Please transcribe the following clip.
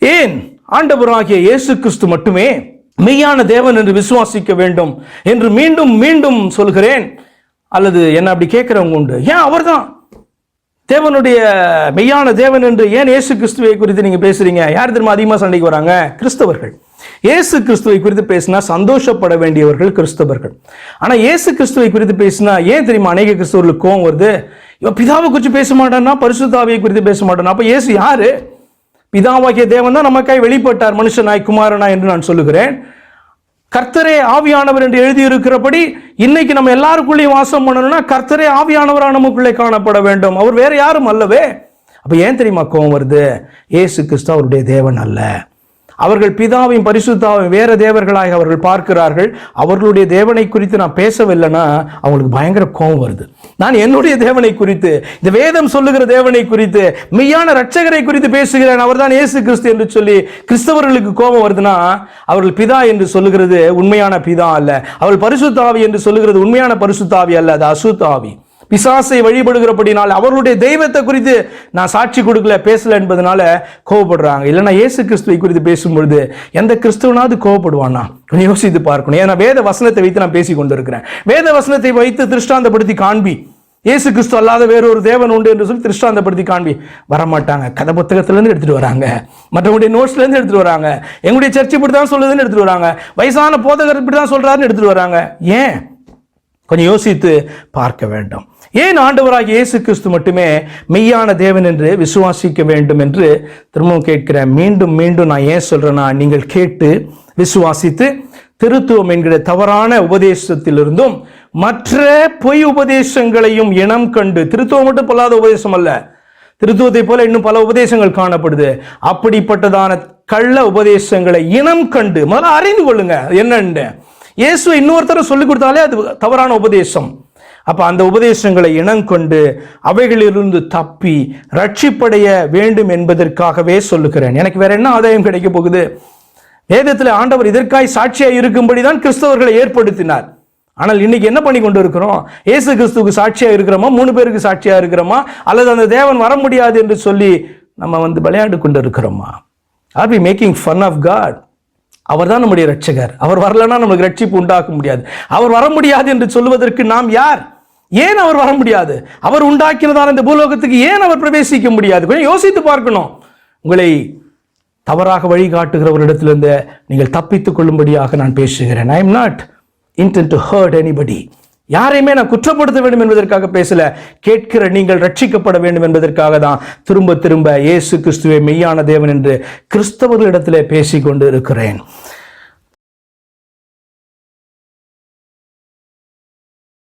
ஏன் ஆண்டவராகிய இயேசு கிறிஸ்து மட்டுமே மெய்யான தேவன் என்று விசுவாசிக்க வேண்டும் என்று மீண்டும் மீண்டும் சொல்கிறேன்? அல்லது என்ன அப்படி கேட்கிறவங்க உண்டு. ஏன் அவர்தான்? தேவனுடைய மெய்யான தேவன் என்று ஏன் இயேசு கிறிஸ்துவை குறித்து நீங்க பேசுறீங்க? யார் தெரியுமா அதிகமா சண்டைக்கு வராங்க? கிறிஸ்தவர்கள். இயேசு கிறிஸ்துவை குறித்து பேசினா சந்தோஷப்பட வேண்டியவர்கள் கிறிஸ்தவர்கள். ஆனா இயேசு கிறிஸ்துவை குறித்து பேசினா ஏன் தெரியுமா அநேக கிறிஸ்தவர்களுக்கு கோவம் வருது? இவன் பிதாவை குறித்து பேச மாட்டான்னா பரிசுத்தாவியை குறித்து பேச மாட்டானா அப்ப இயேசு யாரு? பிதாவாகிய தேவன் தான் நமக்காய் வெளிப்பட்டார் மனுஷனாய் குமாரனா என்று நான் சொல்லுகிறேன். கர்த்தரே ஆவியானவர் என்று எழுதியிருக்கிறபடி இன்னைக்கு நம்ம எல்லாருக்குள்ளேயும் வாசம் பண்ணணும்னா கர்த்தரே ஆவியானவராக நமக்குள்ளே காணப்பட வேண்டும். அவர் வேற யாரும் அல்லவே. அப்போ ஏன் தெரியுமா கோவம் வருது? ஏசு கிறிஸ்து அவருடைய தேவன் அல்ல. அவர்கள் பிதாவையும் பரிசுத்தாவையும் வேற தேவர்களாக அவர்கள் பார்க்கிறார்கள். அவர்களுடைய தேவனை குறித்து நான் பேசவில்லைன்னா அவங்களுக்கு பயங்கர கோபம் வருது. நான் என்னுடைய தேவனை குறித்து இந்த வேதம் சொல்லுகிற தேவனை குறித்து மெய்யான ரட்சகரை குறித்து பேசுகிறேன். அவர்தான் இயேசு கிறிஸ்து என்று சொல்லி கிறிஸ்தவர்களுக்கு கோபம் வருதுன்னா அவர்கள் பிதா என்று சொல்லுகிறது உண்மையான பிதா அல்ல. அவள் பரிசுத்தாவி என்று சொல்லுகிறது உண்மையான பரிசுத்தாவி அல்ல அது அசுத்தாவி. பிசாசை வழிபடுகிறபடினால் அவர்களுடைய தெய்வத்தை குறித்து நான் சாட்சி கொடுக்கல பேசல என்பதனால கோவப்படுறாங்க. இல்லைன்னா இயேசு கிறிஸ்துவை குறித்து பேசும்பொழுது எந்த கிறிஸ்துவனாவது கோவப்படுவானா? கொஞ்சம் யோசித்து பார்க்கணும். ஏன்னா வேத வசனத்தை வைத்து நான் பேசி கொண்டிருக்கிறேன். வேத வசனத்தை வைத்து திருஷ்டாந்தப்படுத்தி காண்பி. இயேசு கிறிஸ்து அல்லாத வேறொரு தேவன் உண்டு என்று சொல்லி திருஷ்டாந்தப்படுத்தி காண்பி. வரமாட்டாங்க. கதை புத்தகத்திலேருந்து எடுத்துட்டு வராங்க. மற்றவங்களுடைய நோட்ஸ்லேருந்து எடுத்துட்டு வராங்க. எங்களுடைய சர்ச்சை இப்படி தான் சொல்லுதுன்னு எடுத்துட்டு வராங்க. வயசான போதகர் இப்படி தான் சொல்றாருன்னு எடுத்துட்டு வராங்க. ஏன்? கொஞ்சம் யோசித்து பார்க்க வேண்டும். ஏன் ஆண்டவராக இயேசு கிறிஸ்து மட்டுமே மெய்யான தேவன் என்று விசுவாசிக்க வேண்டும் என்று திரும்பவும் கேட்கிறேன். மீண்டும் மீண்டும் நான் ஏன் சொல்றேன்னா நீங்கள் கேட்டு விசுவாசித்து திருத்துவம் என்கிற தவறான உபதேசத்திலிருந்தும் மற்ற பொய் உபதேசங்களையும் இனம் கண்டு திருத்துவம் மட்டும் பொல்லாத உபதேசம் அல்ல. திருத்துவத்தை போல இன்னும் பல உபதேசங்கள் காணப்படுது. அப்படிப்பட்டதான கள்ள உபதேசங்களை இனம் கண்டு முதல்ல அறிந்து கொள்ளுங்க. என்னன்னு. இயேசு இன்னொருத்தர சொல்லிக் கொடுத்தாலே அது தவறான உபதேசம். அப்போ அந்த உபதேசங்களை இனங்கொண்டு அவைகளிலிருந்து தப்பி ரட்சிப்படைய வேண்டும் என்பதற்காகவே சொல்லுகிறேன். எனக்கு வேற என்ன ஆதாயம் கிடைக்க போகுது? வேதத்தில் ஆண்டவர் இதற்காய் சாட்சியாக இருக்கும்படி தான் கிறிஸ்தவர்களை ஏற்படுத்தினார். ஆனால் இன்னைக்கு என்ன பண்ணி கொண்டு இருக்கிறோம் இயேசு கிறிஸ்துவுக்கு சாட்சியாக இருக்கிறோமா? மூணு பேருக்கு சாட்சியாக இருக்கிறோமா? அல்லது அந்த தேவன் வர முடியாது என்று சொல்லி நம்ம வந்து விளையாண்டு கொண்டு இருக்கிறோமா are we making fun of God அவர் தான் நம்முடைய ரட்சகர் அவர் வரலன்னா நமக்கு ரட்சிப்பு உண்டாக்க முடியாது. அவர் வர முடியாது என்று சொல்வதற்கு நாம் யார்? ஏன் அவர் வர முடியாது? அவர் உண்டாக்கினதான இந்த பூலோகத்துக்கு ஏன் அவர் பிரவேசிக்க முடியாது? கொஞ்சம் யோசித்து பார்க்கணும். உங்களை தவறாக வழிகாட்டுகிறவரிடத்திலிருந்து நீங்கள் தப்பித்துக் கொள்ளும்படியாக நான் பேசுகிறேன். I am not intend to hurt anybody யாரையுமே நான் குற்றப்படுத்த வேண்டும் என்பதற்காக பேசல. கேட்கிற நீங்கள் ரட்சிக்கப்பட வேண்டும் என்பதற்காக தான். திரும்ப திரும்ப இயேசு கிறிஸ்துவை மெய்யான தேவன் என்று கிறிஸ்தவர்களிடத்திலே பேசிக்கொண்டு இருக்கிறேன்.